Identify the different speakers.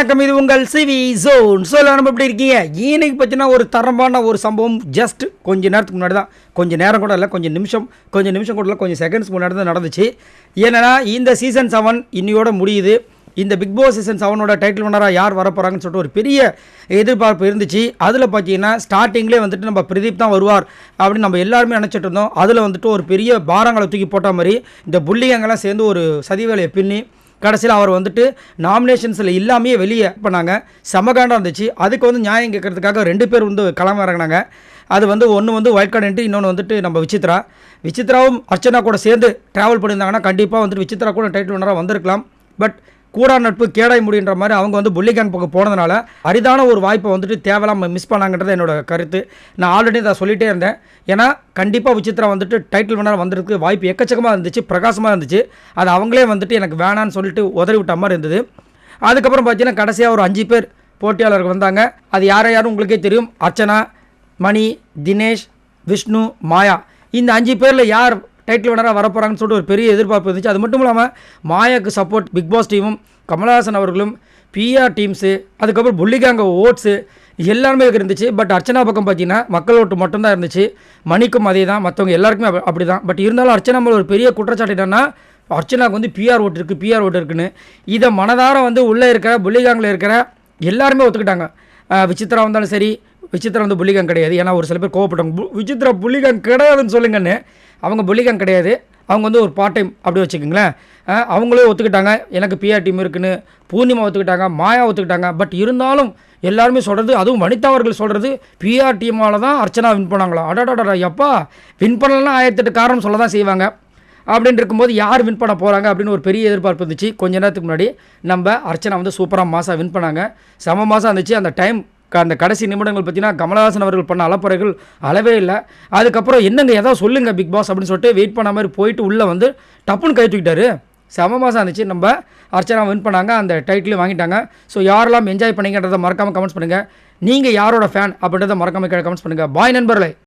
Speaker 1: வணக்கம் இது உங்கள் சிவி ஜோன். சொல்ல நம்ம எப்படி இருக்கீங்க? இன்னைக்கு பார்த்தீங்கன்னா ஒரு தரமான ஒரு சம்பவம். ஜஸ்ட் கொஞ்ச நேரத்துக்கு முன்னாடி தான். கொஞ்சம் நேரம் கூட இல்லை கொஞ்சம் நிமிஷம். கொஞ்சம் நிமிஷம் கூட இல்லை கொஞ்சம் செகண்ட்ஸ் முன்னாடி தான் நடந்துச்சு. ஏன்னா இந்த சீசன் செவன் இன்னையோட முடியுது. இந்த பிக் பாஸ் சீசன் செவனோட டைட்டில் வினராக யார் வரப்போகிறாங்கன்னு சொல்லிட்டு ஒரு பெரிய எதிர்பார்ப்பு இருந்துச்சு. அதில் பார்த்தீங்கன்னா ஸ்டார்டிங்லேயே வந்துட்டு நம்ம பிரதீப் தான் வருவார் அப்படின்னு நம்ம எல்லாருமே நினச்சிட்டு இருந்தோம். அதில் வந்துட்டு ஒரு பெரிய பாரங்களை தூக்கி போட்ட மாதிரி இந்த புள்ளிகங்கெல்லாம் சேர்ந்து ஒரு சதி வேலையை பின்னி கடைசியில் அவர் வந்துட்டு நாமினேஷன்ஸில் இல்லாமையே வெளியே பண்ணாங்க செமகாண்டாக இருந்துச்சு. அதுக்கு வந்து நியாயம் கேட்கறதுக்காக ரெண்டு பேர் வந்து களம் இறங்கினாங்க. அது வந்து ஒன்று வந்து ஒயிட் கார்டு இன்னொன்று வந்துட்டு நம்ம விசித்ரா. விசித்ராவும் அர்ச்சனா கூட சேர்ந்து ட்ராவல் பண்ணியிருந்தாங்கன்னா கண்டிப்பாக வந்துட்டு விசித்ரா கூட டைட்டில் வினராக வந்திருக்கலாம். பட் கூடா நட்பு கேடாய் முடின்ற மாதிரி அவங்க வந்து புள்ளிகான் பக்கம் போனதுனால அரிதான ஒரு வாய்ப்பை வந்துட்டு தேவையில்லாமல் மிஸ் பண்ணாங்கன்றது என்னோட கருத்து. நான் ஆல்ரெடி அதை சொல்லிகிட்டே இருந்தேன். ஏன்னா கண்டிப்பாக விசித்ரா வந்துட்டு டைட்டில் வினர் வந்திருக்கு வாய்ப்பு எக்கச்சக்கமாக இருந்துச்சு பிரகாசமாக இருந்துச்சு. அது அவங்களே வந்துட்டு எனக்கு வேணான்னு சொல்லிட்டு உதறி விட்ட மாதிரி இருந்தது. அதுக்கப்புறம் பார்த்தீங்கன்னா கடைசியாக ஒரு அஞ்சு பேர் போட்டியாளர்கள் வந்தாங்க. அது யாரை யாரும் உங்களுக்கே தெரியும்? அர்ச்சனா மணி தினேஷ் விஷ்ணு மாயா. இந்த அஞ்சு பேரில் யார் டைட்டில் வினராக வரப்போகிறாங்கன்னு சொல்லிட்டு ஒரு பெரிய எதிர்பார்ப்பு இருந்துச்சு. அது மட்டும் இல்லாமல் மாயாக்கு சப்போர்ட் பிக் பாஸ் டீமும் கமலஹாசன் அவர்களும் பிஆர் டீம்ஸு அதுக்கப்புறம் புள்ளிகாங்க ஓட்ஸு எல்லாருமே இருந்துச்சு. பட் அர்ச்சனா பக்கம் பார்த்தீங்கன்னா மக்கள் ஓட்டு மட்டும்தான் இருந்துச்சு. மணிக்கும் அதே தான் மற்றவங்க எல்லாருக்குமே அப்படி தான் பட் இருந்தாலும் அர்ச்சனா மேலே ஒரு பெரிய குற்றச்சாட்டு என்னென்னா அர்ச்சனாவுக்கு வந்து பிஆர் ஓட்டு இருக்குது பிஆர் ஓட்டு இருக்குன்னு. இதை மனதார வந்து உள்ளே இருக்கிற புள்ளிகாங்கில் இருக்கிற எல்லாருமே ஒத்துக்கிட்டாங்க. விசித்ரா வந்தாலும் சரி விசித்ரா வந்து புள்ளிகாங் கிடையாது. ஏன்னா ஒரு சில பேர் கோவப்பட்டாங்க. "பு- விசித்ரா புள்ளிகாங் கிடையாதுன்னு சொல்லுங்கன்னு அவங்க புள்ளிகாங் கிடையாது. அவங்க வந்து ஒரு பார்ட் டைம் அப்படி வச்சுக்கோங்களேன். அவங்களே ஒத்துக்கிட்டாங்க. எனக்கு பிஆர் டீம் இருக்குன்னு பூர்ணிமா ஒத்துக்கிட்டாங்க மாயா ஒத்துக்கிட்டாங்க. பட் இருந்தாலும் எல்லாருமே சொல்கிறது அதுவும் வனிதா அவர்கள் சொல்கிறது பிஆர் டீமால் தான் அர்ச்சனா வின் பண்ணாங்களா? அடாடாடா எப்பா வின் பண்ணலன்னா ஆயிரத்தெட்டு காரணம் சொல்ல தான் செய்வாங்க. அப்படின்னு இருக்கும்போது யார் வின் பண்ண போகிறாங்க அப்படின்னு ஒரு பெரிய எதிர்பார்ப்பு இருந்துச்சு. கொஞ்ச நேரத்துக்கு முன்னாடி நம்ம அர்ச்சனா வந்து சூப்பராக மாதம் வின் பண்ணாங்க. செம மாதம் இருந்துச்சு. அந்த டைம் அந்த கடைசி நிமிடங்கள் பார்த்தீங்கன்னா கமலஹாசன் அவர்கள் பண்ண அலப்பறைகள் அளவே இல்லை. அதுக்கப்புறம் என்னங்க ஏதாவது சொல்லுங்கள் பிக் பாஸ் அப்படின்னு சொல்லிட்டு வெயிட் பண்ண மாதிரி போயிட்டு உள்ளே வந்து டப்புன்னு கை தூக்கிட்டாரு. செம மாதம் இருந்துச்சு. நம்ம அர்ச்சனா வின் பண்ணாங்க அந்த டைட்டிலும் வாங்கிட்டாங்க. ஸோ யாரெல்லாம் என்ஜாய் பண்ணீங்கன்றதை மறக்காமல் கமெண்ட்ஸ் பண்ணுங்கள் நீங்கள் யாரோட ஃபேன் அப்படின்றத மறக்காமல் கமெண்ட்ஸ் பண்ணுங்கள் பாய் நண்பர்களே.